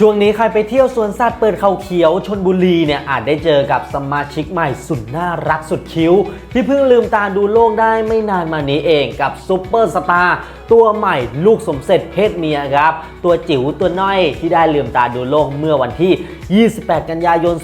ช่วงนี้ใครไปเที่ยวสวนสัตว์เปิดเขาเขียวชนบุรีเนี่ยอาจได้เจอกับสมาชิกใหม่สุดน่ารักสุดคิ้ว ที่เพิ่งลืมตาดูโลกได้ไม่นานมานี้เองกับซูเปอร์สตาร์ตัวใหม่ลูกสมเสร็จเพศเมียครับ ตัวจิ๋วตัวน้อยที่ได้ลืมตาดูโลกเมื่อวันที่ 28 กันยายน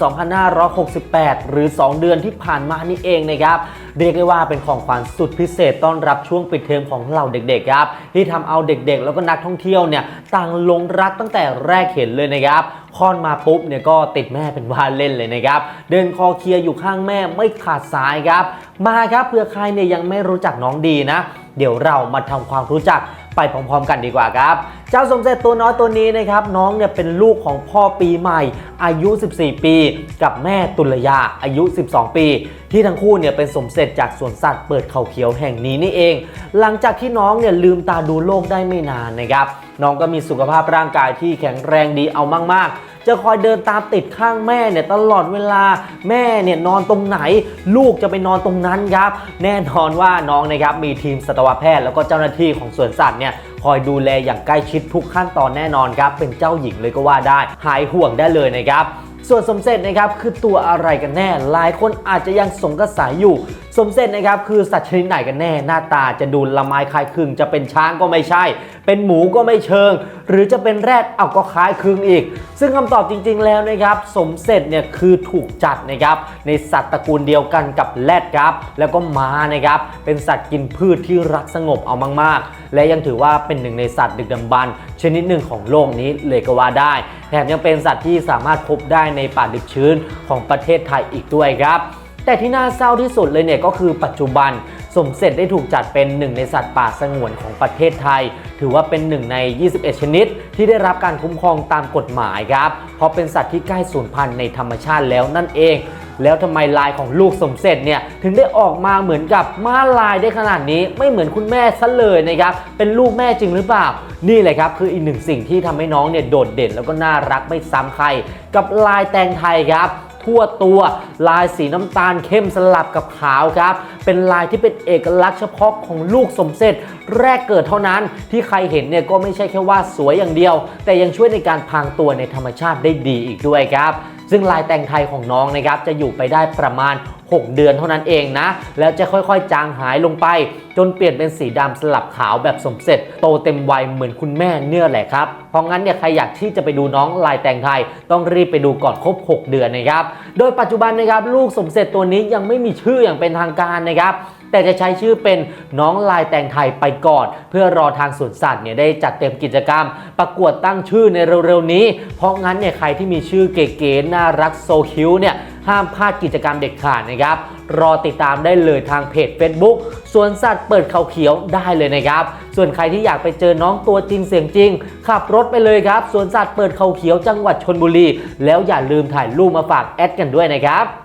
2568 หรือ 2 เดือนที่ผ่านมานี่เองนะครับ เรียกได้ว่าเป็นของขวัญสุดพิเศษต้อนรับช่วงปิดเทอมของเหล่าเด็กๆครับที่ทำเอาเด็กๆ แล้วก็นักท่องเที่ยวเนี่ยต่างหลงรักตั้งแต่แรกเห็นเลยนะครับคลอดมาปุ๊บเนี่ยก็ติดแม่เป็นว่าเล่นเลยนะครับ เดินคอเคลียร์อยู่ข้างแม่ไม่ขาดสายครับ มาครับเผื่อใครเนี่ยยังไม่รู้จักน้องดีนะ เดี๋ยวเรามาทำความรู้จักไปพร้อมๆกันดีกว่าครับ เจ้าสมเสร็จตัวน้อยตัวนี้นะครับ น้องเนี่ยเป็นลูกของพ่อปีใหม่ อายุ 14 ปี กับแม่ตุลยาอายุ 12 ปี ที่ทั้งคู่เนี่ยเป็นสมเสร็จจากสวนสัตว์เปิดเขาเขียวแห่งนี้นี่เอง หลังจากที่น้องเนี่ยลืมตาดูโลกได้ไม่นานนะครับน้องก็มีสุขภาพร่างกายที่แข็งแรงดีเอามากๆ จะคอยเดินตามติดข้างแม่เนี่ยตลอดเวลาแม่เนี่ยนอนตรงไหน ลูกจะไปนอนตรงนั้นครับ แน่นอนว่าน้องนะครับมีทีมสัตวแพทย์แล้วก็เจ้าหน้าที่ของสวนสัตว์เนี่ยคอยดูแลอย่างใกล้ชิดทุกขั้นตอนแน่นอนครับ เป็นเจ้าหญิงเลยก็ว่าได้ หายห่วงได้เลยนะครับ ส่วนสมเสร็จนะครับคือตัวอะไรกันแน่ หลายคนอาจจะยังสงสัยอยู่ สมเสร็จนะครับคือสัตว์ชนิดไหนกันแน่ หน้าตาจะดูละไมคล้ายคลึง จะเป็นช้างก็ไม่ใช่ เป็นหมูก็ไม่เชิง หรือจะเป็นแรดเอาก็คล้ายคลึงอีก ซึ่งคำตอบจริง ๆ แล้วนะครับสมเสร็จเนี่ยคือถูกจัดนะครับในสัตว์ตระกูลเดียวกันกับแรดครับ แล้วก็ม้านะครับเป็นสัตว์กินพืชที่รักสงบเอามากๆ และยังถือว่าเป็นหนึ่งในสัตว์ดึกดำบรรชนิดหนึ่งของโลกนี้เลยก็ว่าได้แถมยังเป็นสัตว์ที่สามารถพบได้ในป่าดิบชื้นของประเทศไทยอีกด้วยครับ แต่ที่น่าเศร้าที่สุดเลยเนี่ยก็คือปัจจุบันสมเสร็จได้ถูกจัดเป็นหนึ่งในสัตว์ป่าสงวนของประเทศไทย ถือว่าเป็นหนึ่งใน 21 ชนิด ที่ได้รับการคุ้มครองตามกฎหมายครับ เพราะเป็นสัตว์ที่ใกล้สูญพันธุ์ในธรรมชาติแล้วนั่นเอง แล้วทำไมลายของลูกสมเสร็จเนี่ยถึงได้ออกมาเหมือนกับม้าลายได้ขนาดนี้ ไม่เหมือนคุณแม่ซะเลยนะครับเป็นลูกแม่จริงหรือเปล่า นี่แหละครับคืออีกหนึ่งสิ่งที่ทำให้น้องเนี่ยโดดเด่นแล้วก็น่ารักไม่ซ้ำใคร กับลายแตงไทยครับทั่วตัวลายสีน้ำตาลเข้มสลับกับขาวครับ เป็นลายที่เป็นเอกลักษณ์เฉพาะของลูกสมเสร็จแรกเกิดเท่านั้นที่ใครเห็นเนี่ยก็ไม่ใช่แค่ว่าสวยอย่างเดียว แต่ยังช่วยในการพรางตัวในธรรมชาติได้ดีอีกด้วยครับ ซึ่งลายแต่งไทยของน้องนะครับจะอยู่ไปได้ประมาณ 6 เดือนเท่านั้นเองนะ แล้วจะค่อยๆ จางหายลงไป จนเปลี่ยนเป็นสีดำสลับขาวแบบสมเสร็จ โตเต็มวัยเหมือนคุณแม่เนี่ยแหละครับ เพราะงั้นเนี่ยใครอยากที่จะไปดูน้องลายแต่งไทยต้องรีบไปดูก่อนครบ 6 เดือนนะครับ โดยปัจจุบันนะครับลูกสมเสร็จตัวนี้ยังไม่มีชื่ออย่างเป็นทางการนะครับ แต่จะใช้ชื่อเป็นน้องลายแต่งไทยไปก่อน เพื่อรอทางสวนสัตว์เนี่ยได้จัดเต็มกิจกรรม ประกวดตั้งชื่อในเร็วๆนี้ เพราะงั้นเนี่ยใครที่มีชื่อเก๋ๆน่ารักโซคิวเนี่ยห้ามพลาดกิจกรรมเด็ดขาดนะครับ รอติดตามได้เลยทางเพจ Facebook สวนสัตว์เปิดเขาเขียวได้เลยนะครับ ส่วนใครที่อยากไปเจอน้องตัวจริงเสียงจริง ขับรถไปเลยครับ สวนสัตว์เปิดเขาเขียวจังหวัดชนบุรี แล้วอย่าลืมถ่ายรูปมาฝากแอดกันด้วยนะครับ